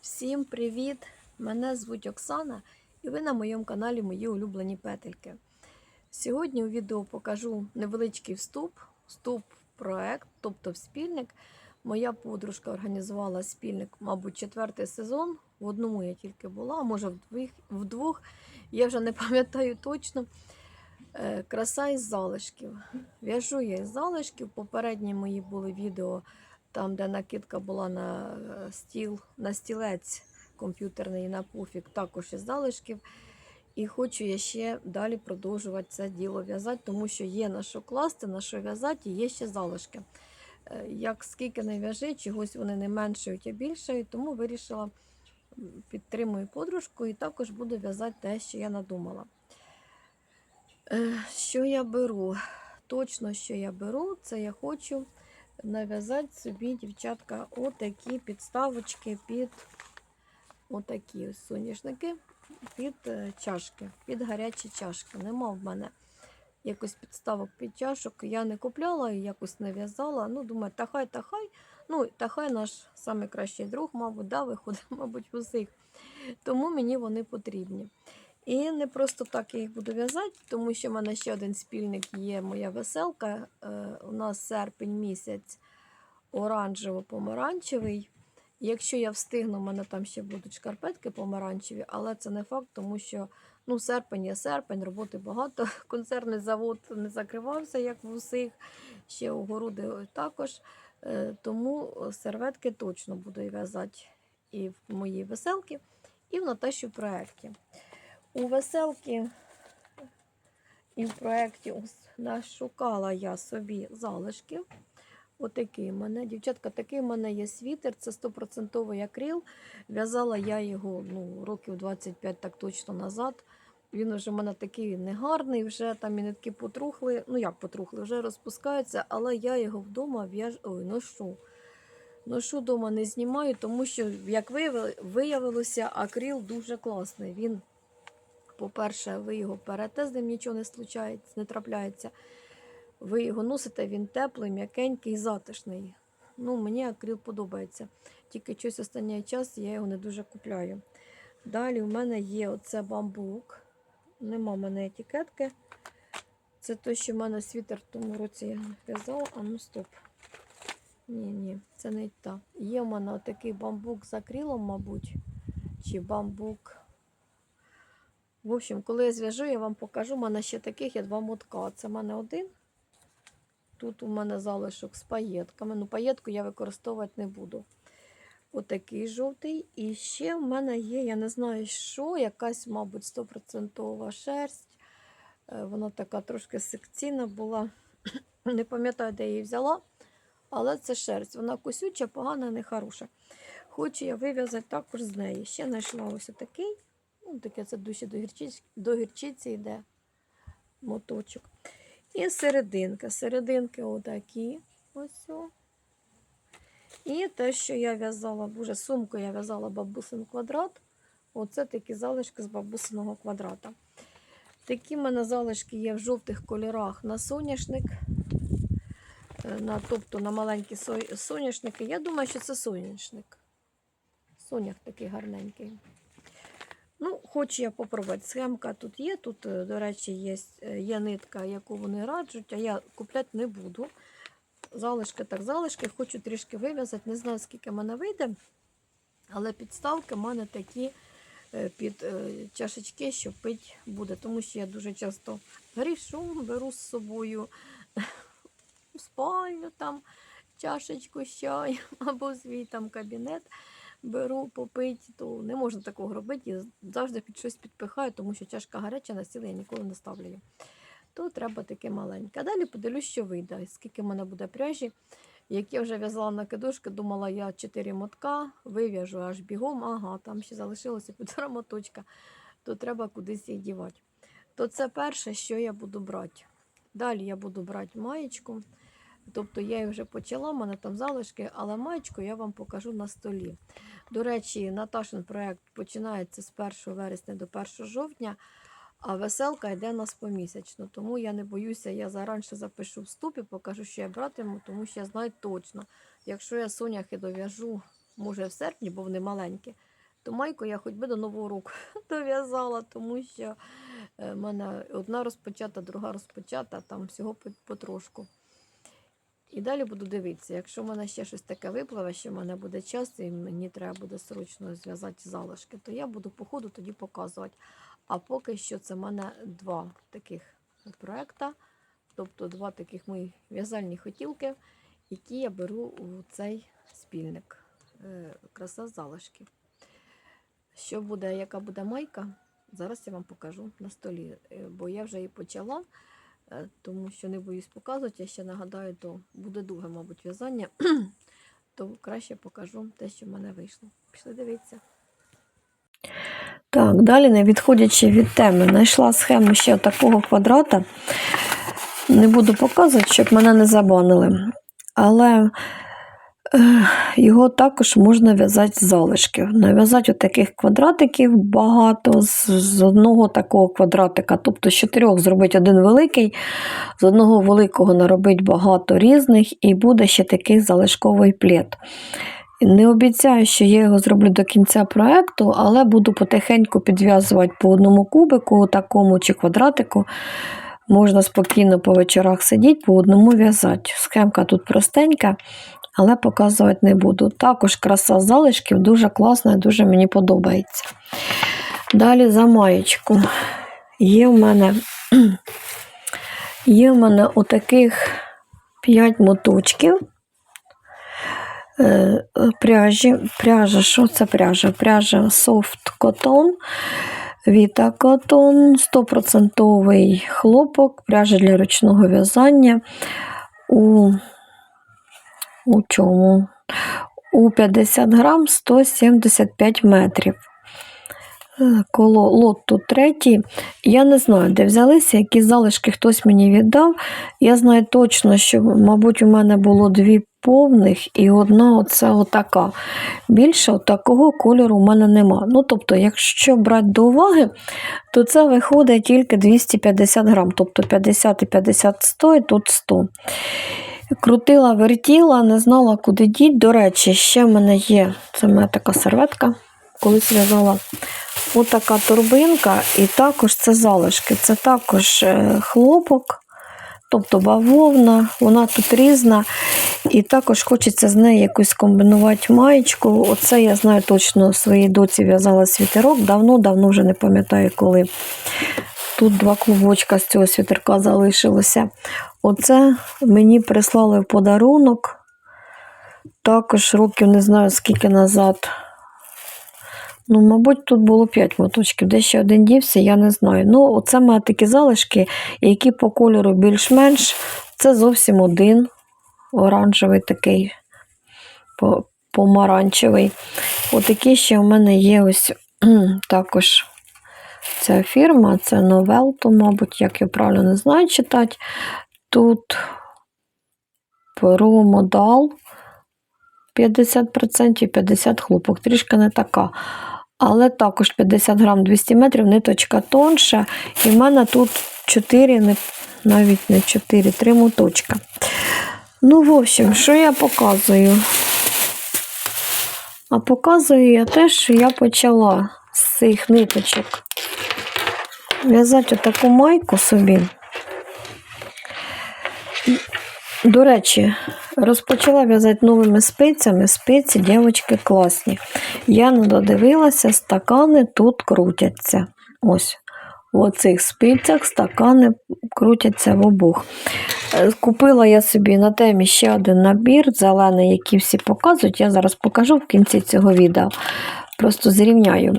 Всім привіт! Мене звуть Оксана, і ви на моєму каналі Мої улюблені петельки. Сьогодні у відео покажу невеличкий вступ, вступ в проект, тобто в спільник. Моя подружка організувала спільник, мабуть, четвертий сезон. В одному я тільки була, а може в двох. Я вже не пам'ятаю точно. Е, Краса із залишків. В'яжу я із залишків. Попередні мої були відео там, де накидка була на е, стіл, на стілець комп'ютерний на пуфік, також із залишків. І хочу я ще далі продовжувати це діло в'язати, тому що є на що класти, на що в'язати, і є ще залишки. Е, Як скільки не в'яжи, чогось вони не меншають, а більшають, тому вирішила підтримую подружку і також буду в'язати те, що я надумала. Е, Що я беру? Точно, що я беру, це я хочу нав'язати собі, дівчатка, отакі підставочки під отакі соняшники під е, чашки, під гарячі чашки. Нема в мене якось підставок під чашок. Я не купляла і якось не в'язала. Ну, думаю, та хай, та хай. Ну, та хай наш найкращий друг, мабуть, да, виходить, мабуть, усіх. Тому мені вони потрібні. І не просто так я їх буду в'язати, тому що в мене ще один спільник є моя веселка. Е, у нас серпень місяць оранжево-помаранчевий. Якщо я встигну, у мене там ще будуть шкарпетки помаранчеві, але це не факт, тому що ну, серпень є серпень, роботи багато. Концерний завод не закривався, як в усіх, ще огороди також. Е, Тому серветки точно буду в'язати і в моїй веселці, і в Наташі в проєкті. У веселки і в проєкті нашукала я собі залишків. Отакий в мене. Дівчатка, такий в мене є світер, це 100% акрил. В'язала я його ну, років 25 так точно назад. Він вже в мене такий негарний, вже там і нитки потрухли. Ну як потрухли, вже розпускаються, але я його вдома в'яжу. Ой, ношу. Ношу вдома не знімаю, тому що, як виявилося, акрил дуже класний. Він, по-перше, ви його перете, з ним нічого не случається, не трапляється. Ви його носите, він теплий, м'якенький, затишний. Ну, мені акрил подобається. Тільки щось останній час я його не дуже купляю. Далі у мене є оце бамбук. Нема в мене етикетки. Це те, що в мене світер в тому році я в'язала. А ну стоп. Ні, ні, це не та. Є в мене отакий бамбук з акрилом, мабуть. Чи бамбук. В общем, коли я зв'яжу, я вам покажу. У мене ще таких є два мотка. Це в мене один. Тут у мене залишок з паєтками. Ну, паєтку я використовувати не буду. Отакий жовтий. І ще в мене є, я не знаю, що, якась, мабуть, 100% шерсть. Е, Вона така трошки секційна була. Не пам'ятаю, де я її взяла. Але це шерсть. Вона косюча, погана, нехороша. Хочу я вив'язати також з неї. Ще знайшла ось такий. Ну, таке це душі до гірчиці, до гірчиці йде моточок. І серединка. Серединки отакі. Ось. І те, що я в'язала, боже, сумку я в'язала бабусин квадрат. Оце такі залишки з бабусиного квадрата. Такі в мене залишки є в жовтих кольорах на соняшник. Е, На, тобто на маленькі соняшники. Я думаю, що це соняшник. Сонях такий гарненький. Ну, хочу я попробувати. Схемка тут є. Тут, е, до речі, є, е, є нитка, яку вони раджуть, а я купляти не буду. Залишки так, залишки. Хочу трішки вив'язати. Не знаю, скільки в мене вийде. Але підставки в мене такі е, під чашечки, що пить буде. Тому що я дуже часто грішу, беру з собою в спальню там чашечку чаєм або свій там кабінет беру попити, то не можна такого робити. Я завжди під щось підпихаю, тому що чашка гаряча на стіл я ніколи не ставлю. То треба таке маленьке. А далі подивлюсь, що вийде, скільки в мене буде пряжі. Як я вже в'язала на кидушки, думала, я 4 мотка вив'яжу аж бігом, ага, там ще залишилося півтора моточка, то треба кудись їх дівати. То це перше, що я буду брати. Далі я буду брати маєчку. Тобто я вже почала, в мене там залишки, але маєчку я вам покажу на столі. До речі, Наташин проєкт починається з 1 вересня до 1 жовтня, а веселка йде нас помісячно. Тому я не боюся, я заранше запишу вступ і покажу, що я братиму, тому що я знаю точно, якщо я соняхи дов'яжу, може в серпні, бо вони маленькі, то майку я хоч би до нового року дов'язала, тому що в мене одна розпочата, друга розпочата, там всього по- потрошку. І далі буду дивитися. Якщо в мене ще щось таке випливе, що в мене буде час, і мені треба буде срочно зв'язати залишки, то я буду по ходу тоді показувати. А поки що це в мене два таких проекта, тобто два таких мої в'язальні хотілки, які я беру у цей спільник. Е, Краса залишків. Що буде, яка буде майка, зараз я вам покажу на столі, Е, бо я вже її почала, тому що не боюсь показувати. Я ще нагадаю, то буде довге, мабуть, в'язання, то краще покажу те, що в мене вийшло. Пішли дивитися. Так, далі, не відходячи від теми, знайшла схему ще такого квадрата. Не буду показувати, щоб мене не забанили. Але е, його також можна в'язати з залишків. Нав'язати таких квадратиків багато з, одного такого квадратика. Тобто з чотирьох зробити один великий, з одного великого наробити багато різних, і буде ще такий залишковий плід. Не обіцяю, що я його зроблю до кінця проекту, але буду потихеньку підв'язувати по одному кубику, такому чи квадратику. Можна спокійно по вечорах сидіти, по одному в'язати. Схемка тут простенька, але показувати не буду. Також краса залишків дуже класна і дуже мені подобається. Далі за маєчку. Є в мене, є в мене отаких 5 моточків е, пряжі. Пряжа, що це пряжа? Пряжа Soft Cotton, Vita Cotton, 100% хлопок, пряжа для ручного в'язання. У, у чому? У 50 грам 175 метрів. Е, Коло лот тут третій. Я не знаю, де взялися, які залишки хтось мені віддав. Я знаю точно, що, мабуть, у мене було дві повних і одна оце отака. Більше такого кольору у мене нема. Ну, тобто, якщо брати до уваги, то це виходить тільки 250 грам, тобто 50 і 50 100, і тут 100. Крутила, вертіла, не знала, куди діть. До речі, ще в мене є це в мене така серветка, колись в'язала. Отака торбинка, і також це залишки. Це також е, хлопок, тобто бавовна, вона тут різна. І також хочеться з нею якось комбінувати маєчку. Оце я знаю точно своїй доці в'язала світерок. Давно-давно вже не пам'ятаю коли. Тут два клубочка з цього світерка залишилося. Оце мені прислали в подарунок. Також років не знаю скільки назад. Ну, мабуть, тут було 5 моточків. Де ще один дівся, я не знаю. Ну, оце мене такі залишки, які по кольору більш-менш. Це зовсім один оранжевий такий по- помаранчевий. Отакі ще в мене є ось також ця фірма, це Новелто, мабуть, як я правильно не знаю читати. Тут Перо Модал 50% 50 хлопок. Трішки не така. Але також 50 грам 200 метрів, ниточка тонша. І в мене тут 4, навіть не 4, 3 моточка. Ну, в общем, що я показую? А показую я те, що я почала з цих ниточок в'язати таку майку собі. До речі, розпочала в'язати новими спицями. Спиці, дівчатки, класні. Я не додивилася, стакани тут крутяться. Ось. В оцих спицях стакани крутяться в обох. Е, Купила я собі на темі ще один набір, зелений, який всі показують. Я зараз покажу в кінці цього відео. Просто зрівняю.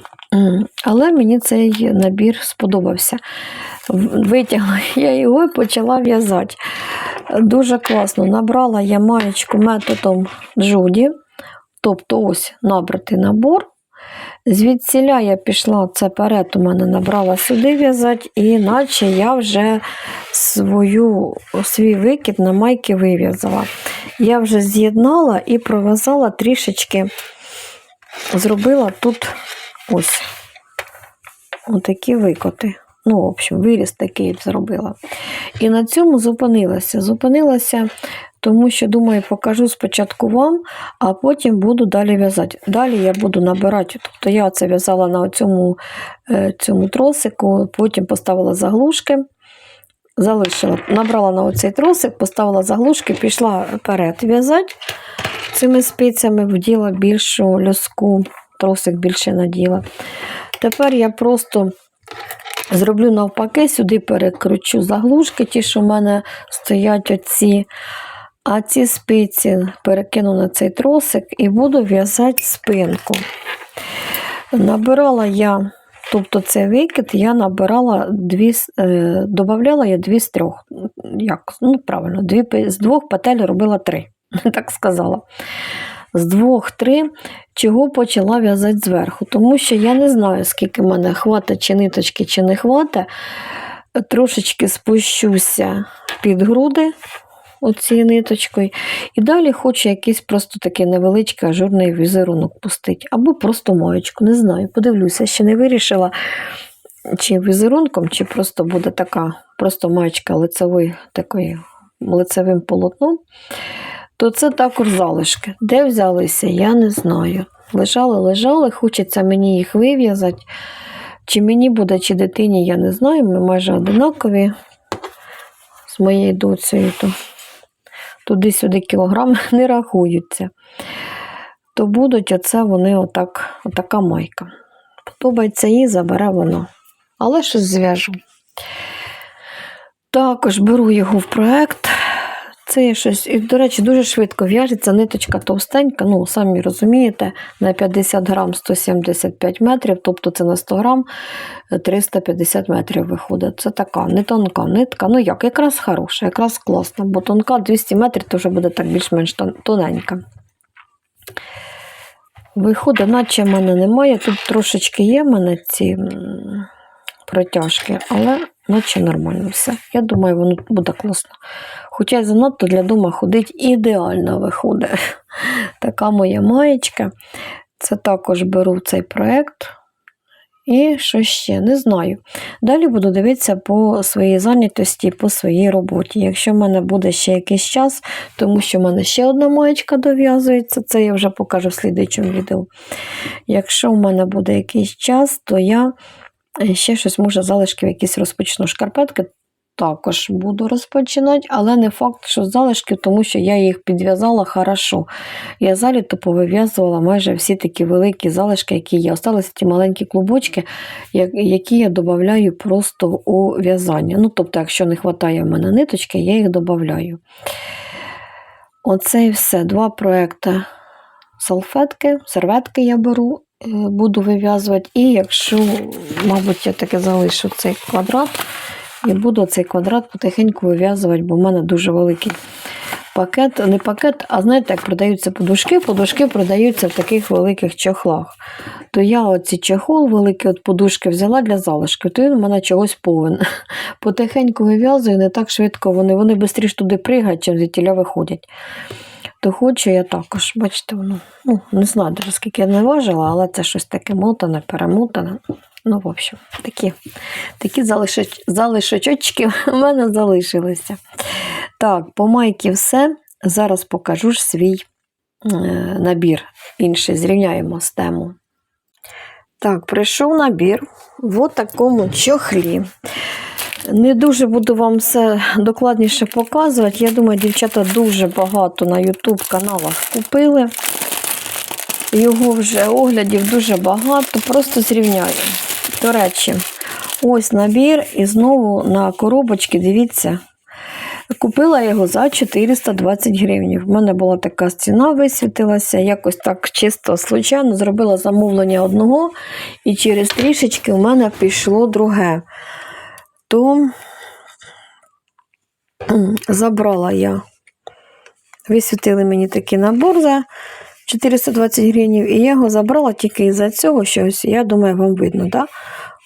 Але мені цей набір сподобався. Витягла я його і почала в'язати. Дуже класно. Набрала я маєчку методом Джуді. Тобто ось набратий набор. Звідсіля я пішла, це перед у мене набрала сюди в'язати, і наче я вже свою, свій викид на майки вив'язала. Я вже з'єднала і пров'язала трішечки, зробила тут ось отакі викоти. Ну, в общем, виріз такий зробила. І на цьому зупинилася. Зупинилася тому що, думаю, покажу спочатку вам, а потім буду далі в'язати. Далі я буду набирати. Тобто я це в'язала на цьому, е, цьому тросику, потім поставила заглушки. Залишила, набрала на оцей тросик, поставила заглушки, пішла вперед в'язати цими спицями, вділа більшу льоску, тросик більше наділа. Тепер я просто зроблю навпаки, сюди перекручу заглушки, ті, що в мене стоять оці. А ці спиці перекину на цей тросик і буду в'язати спинку. Набирала я, тобто цей викид я набирала дві, е, додавала я дві з трьох. Як? Ну, правильно, дві, з двох петель робила три, так сказала. З двох три, чого почала в'язати зверху. Тому що я не знаю, скільки в мене хватить чи ниточки, чи не хватить. Трошечки спущуся під груди оцією ниточкою. І далі хочу якийсь просто такий невеличкий ажурний візерунок пустити. Або просто маєчку, не знаю. Подивлюся, ще не вирішила, чи візерунком, чи просто буде така просто маєчка лицевий, такою лицевим полотном. То це також залишки. Де взялися, я не знаю. Лежали, лежали, хочеться мені їх вив'язати. Чи мені буде, чи дитині, я не знаю. Ми майже одинакові з моєю доцею. То туди-сюди кілограм не рахуються. То будуть оце вони отак, отака майка. Подобається їй, забере воно. Але щось зв'яжу. Також беру його в проект. Це є щось, і, до речі, дуже швидко в'яжеться, ниточка товстенька, ну, самі розумієте, на 50 грам 175 метрів, тобто це на 100 грам е, 350 метрів виходить. Це така не тонка нитка. Ну як, якраз хороша, якраз класна, бо тонка 200 метрів то вже буде так більш-менш тоненька. Виходить, наче в мене немає. Тут трошечки є в мене ці протяжки, але наче нормально все. Я думаю, воно буде класно. Хоча й занадто для дома ходить ідеально виходить. Така моя маєчка. Це також беру цей проєкт. І що ще? Не знаю. Далі буду дивитися по своїй зайнятості, по своїй роботі. Якщо в мене буде ще якийсь час, тому що в мене ще одна маєчка дов'язується, це я вже покажу в слідуючому відео. Якщо в мене буде якийсь час, то я ще щось, може, залишків якісь розпочну шкарпетки. Також буду розпочинати, але не факт, що з залишків, тому що я їх підв'язала хорошо. Я заліто повив'язувала майже всі такі великі залишки, які є. Осталися ті маленькі клубочки, які я додаю просто у в'язання. Ну, тобто, якщо не вистачає в мене ниточки, я їх додаю. Оце і все. Два проекти салфетки, серветки я беру, е, буду вив'язувати. І якщо, мабуть, я таки залишу цей квадрат, і буду цей квадрат потихеньку вив'язувати, бо в мене дуже великий пакет, не пакет, а знаєте, як продаються подушки, подушки продаються в таких великих чохлах. То я оці чехол великий от подушки взяла для залишки, то він у мене чогось повен. Потихеньку вив'язую, не так швидко вони, вони швидше туди пригають, чим звідтіля виходять. То хочу я також, бачите, воно, ну, не знаю, даже скільки я не важила, але це щось таке мотане, перемотане. Ну, в общем, такі, такі залишоч, залишочочки у мене залишилися. Так, по майки все. Зараз покажу свій е, набір. Інший зрівняємо з тему. Так, прийшов набір в такому чохлі. Не дуже буду вам все докладніше показувати. Я думаю, дівчата дуже багато на YouTube каналах купили. Його вже оглядів дуже багато, просто зрівняю. До речі, ось набір, і знову на коробочці, дивіться, Купила його за 420 гривень. В мене була така ціна, висвітилася, якось так чисто случайно зробила замовлення одного, і через трішечки в мене пішло друге. То забрала я, висвітили мені такий набор за 420 гривень, і я його забрала тільки із-за цього, що ось, я думаю, вам видно. Да?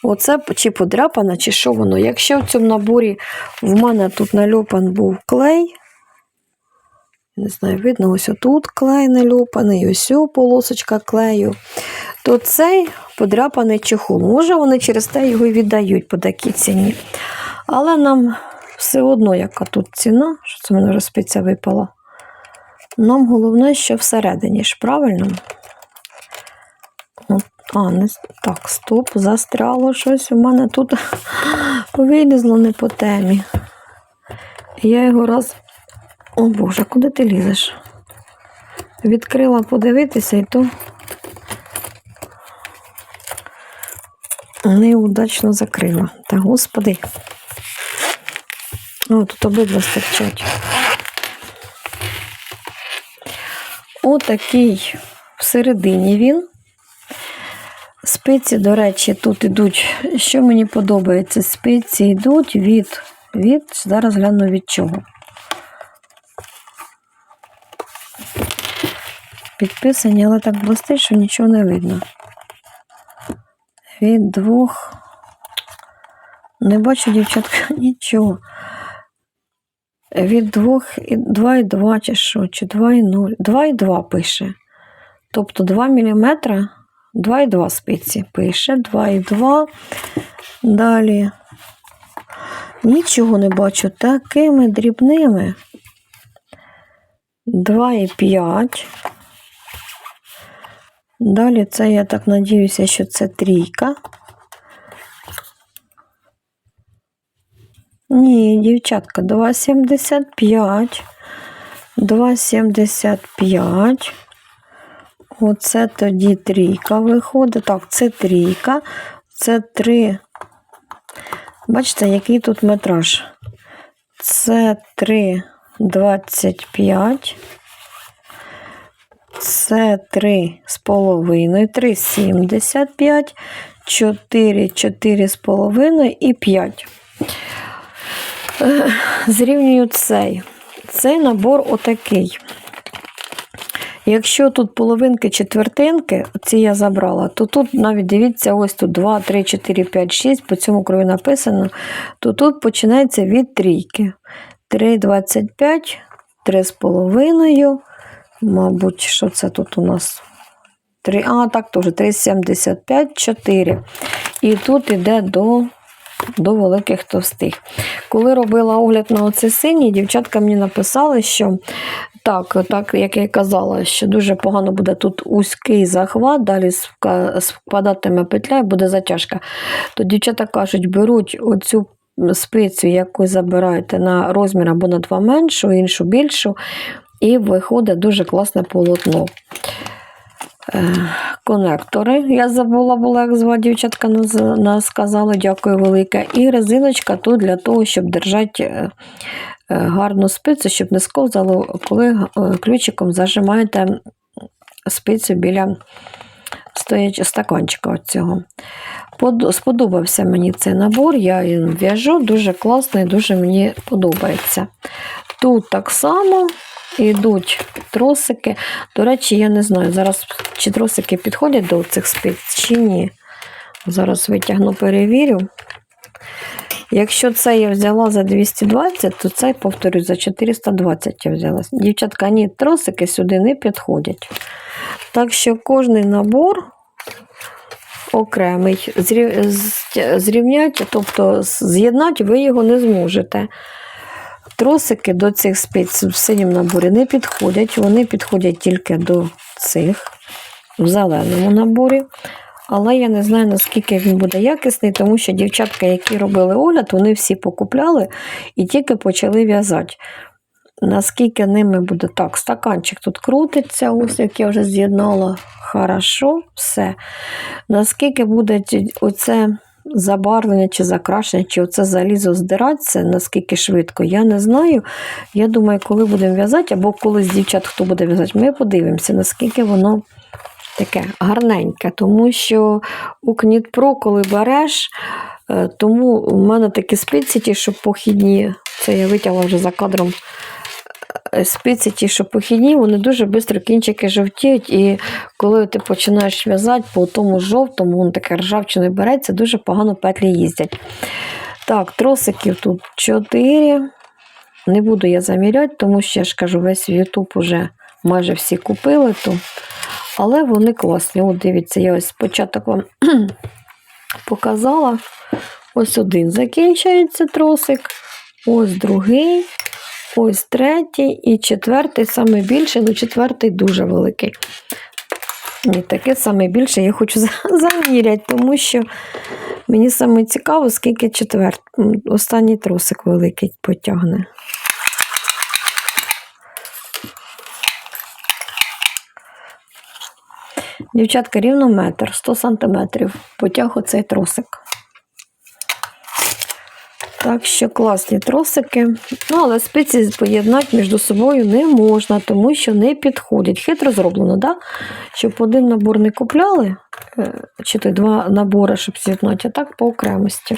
Оце чи подряпана, чи що воно. Якщо в цьому наборі в мене тут нальопан був клей, не знаю, видно, ось тут клей нальопаний, ось полосочка клею, то цей подряпаний чехол. Може, вони через те його і віддають по такій ціні. Але нам все одно, яка тут ціна, що це в мене вже спиця випала. Нам головне, що всередині ж, правильно? А, не, так, стоп, застряло щось. У мене тут вилізло не по темі. Я його раз. О Боже, куди ти лізеш? Відкрила подивитися і то неудачно закрила. Та господи. О, тут обидва стирчать. Отакий всередині він. Спиці, до речі, тут ідуть. Що мені подобається? Спиці йдуть від, від, зараз гляну від чого. Підписані, але так блистить, що нічого не видно. Від двох. Не бачу, дівчатка, нічого. Від двох і 2,2 чи що, чи 2,0. 2,2 пише. Тобто 2 мм, 2,2 спиці пише, 2,2. Далі. Нічого не бачу. Такими дрібними. 2,5. Далі це, я так надіюся, що це трійка. Ні, дівчатка, 2,75. 2,75. Оце тоді трійка виходить. Так, це трійка. Це три. Бачите, який тут метраж? Це 3,25. Це 3 з половиною, 3,75, 4, 4 з половиною і 5. Е, Зрівнюю цей. Цей набор отакий. Якщо тут половинки четвертинки, ці я забрала, то тут навіть дивіться, ось тут 2, 3, 4, 5, 6, по цьому краю написано, то тут починається від трійки. 3,25, 3,5, мабуть, що це тут у нас? 3, а, так, теж 3,75, 4. І тут іде до, до великих товстих. Коли робила огляд на оце синій, дівчатка мені написали, що так, так, як я казала, що дуже погано буде тут узький захват, далі спадатиме петля і буде затяжка. То дівчата кажуть, беруть оцю спицю, яку забираєте на розмір або на два меншу, іншу більшу, і виходить дуже класне полотно. Е, Конектори, я забула була, як звати дівчатка нас сказала, дякую велике. І резиночка тут для того, щоб держати е, е, гарну спицю, щоб не сковзало, коли ключиком зажимаєте спицю біля стаканчика оцього. Под- Сподобався мені цей набор, я в'яжу, дуже класний, дуже мені подобається. Тут так само йдуть тросики. До речі, я не знаю, зараз чи тросики підходять до цих спиць, чи ні. Зараз витягну, перевірю. Якщо це я взяла за 220, то цей, повторюсь, за 420 я взяла. Дівчатка, ні, тросики сюди не підходять. Так що кожний набор окремий зрівняти, тобто з'єднати ви його не зможете. Тросики до цих спиць в синьому наборі не підходять, вони підходять тільки до цих в зеленому наборі. Але я не знаю, наскільки він буде якісний, тому що дівчатка, які робили огляд, вони всі покупляли і тільки почали в'язати. Наскільки ними буде так, стаканчик тут крутиться, ось як я вже з'єднала. Хорошо, все. Наскільки буде оце забарвлення чи закрашення, чи оце залізо здиратися, наскільки швидко, я не знаю. Я думаю, коли будемо в'язати, або колись дівчат, хто буде в'язати, ми подивимося, наскільки воно таке гарненьке. Тому що у Кнітпро, коли береш, е, тому у мене такі спиці, ті, що похідні, це я витягла вже за кадром. Спиці ті, що похідні, вони дуже швидко кінчики жовтіють, і коли ти починаєш в'язати по тому жовтому, воно таке ржавчиною береться, дуже погано петлі їздять. Так, тросиків тут 4. Не буду я заміряти, тому що я ж кажу, весь YouTube уже майже всі купили тут. Але вони класні. От дивіться, я ось спочатку вам показала. Ось один закінчується тросик, ось другий. Ось третій і четвертий саме більший, ну четвертий дуже великий. Ні, таке саме більше я хочу заміряти, тому що мені саме цікаво, скільки четвертий. Останній тросик великий потягне. Дівчатка, рівно метр, 100 сантиметрів. Потяг оцей тросик. Так що класні тросики. Ну, але спиці поєднати між собою не можна, тому що не підходять. Хитро зроблено, да? щоб один набор не купляли, е, чи то два набори, щоб з'єднати, а так по окремості.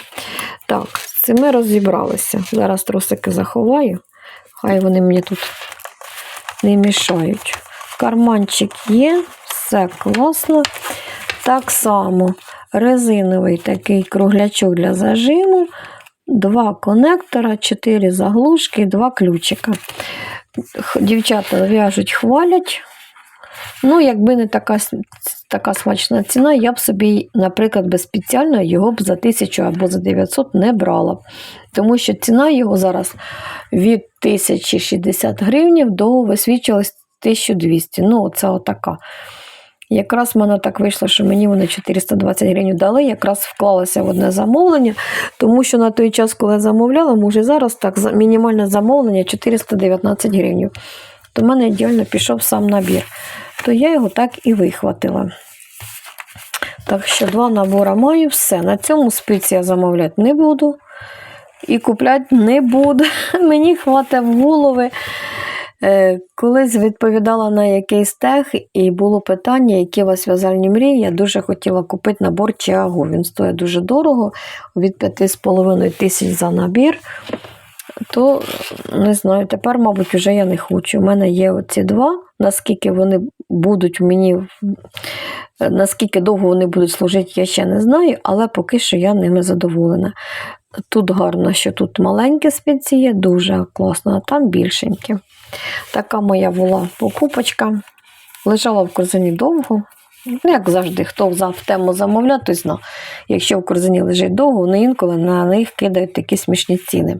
Так, з цим ми розібралися. Зараз тросики заховаю. Хай вони мені тут не мішають. Карманчик є, все класно. Так само резиновий такий круглячок для зажиму, два конектора, чотири заглушки, два ключика. Дівчата в'яжуть, хвалять. Ну, якби не така, така смачна ціна, я б собі, наприклад, без спеціально його б за 1000 або за 900 не брала. Тому що ціна його зараз від 1060 гривень до висвічувалась 1200. Ну, це отака. Якраз в мене так вийшло, що мені вони 420 гривень дали, якраз вклалася в одне замовлення, тому що на той час, коли я замовляла, може зараз так мінімальне замовлення 419 гривень. То в мене ідеально пішов сам набір. То я його так і вихватила. Так що два набори маю, все. На цьому спиці я замовляти не буду. І купляти не буду. Мені хватить в голови. Е, Колись відповідала на якийсь тех, і було питання, які у вас в'язальні мрії. Я дуже хотіла купити набор Чіагу. Він стоїть дуже дорого, від 5,5 тисяч за набір. То не знаю, тепер, мабуть, вже я не хочу. У мене є оці два. Наскільки вони будуть мені, наскільки довго вони будуть служити, я ще не знаю, але поки що я ними задоволена. Тут гарно, що тут маленькі спиці є, дуже класно, а там більшенькі. Така моя була покупочка. Лежала в корзині довго. Ну, як завжди, хто за- в тему замовляє, той зна. Якщо в корзині лежить довго, вони інколи на них кидають такі смішні ціни.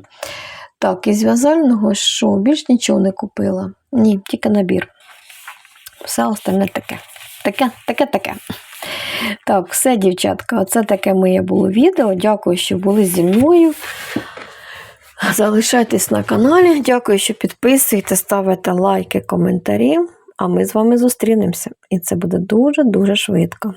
Так, із в'язального, що більш нічого не купила. Ні, тільки набір. Все остальне таке. Таке, таке, таке. Так, все, дівчатка, оце таке моє було відео. Дякую, що були зі мною. Залишайтесь на каналі. Дякую, що підписуєте, ставите лайки, коментарі. А ми з вами зустрінемося. І це буде дуже-дуже швидко.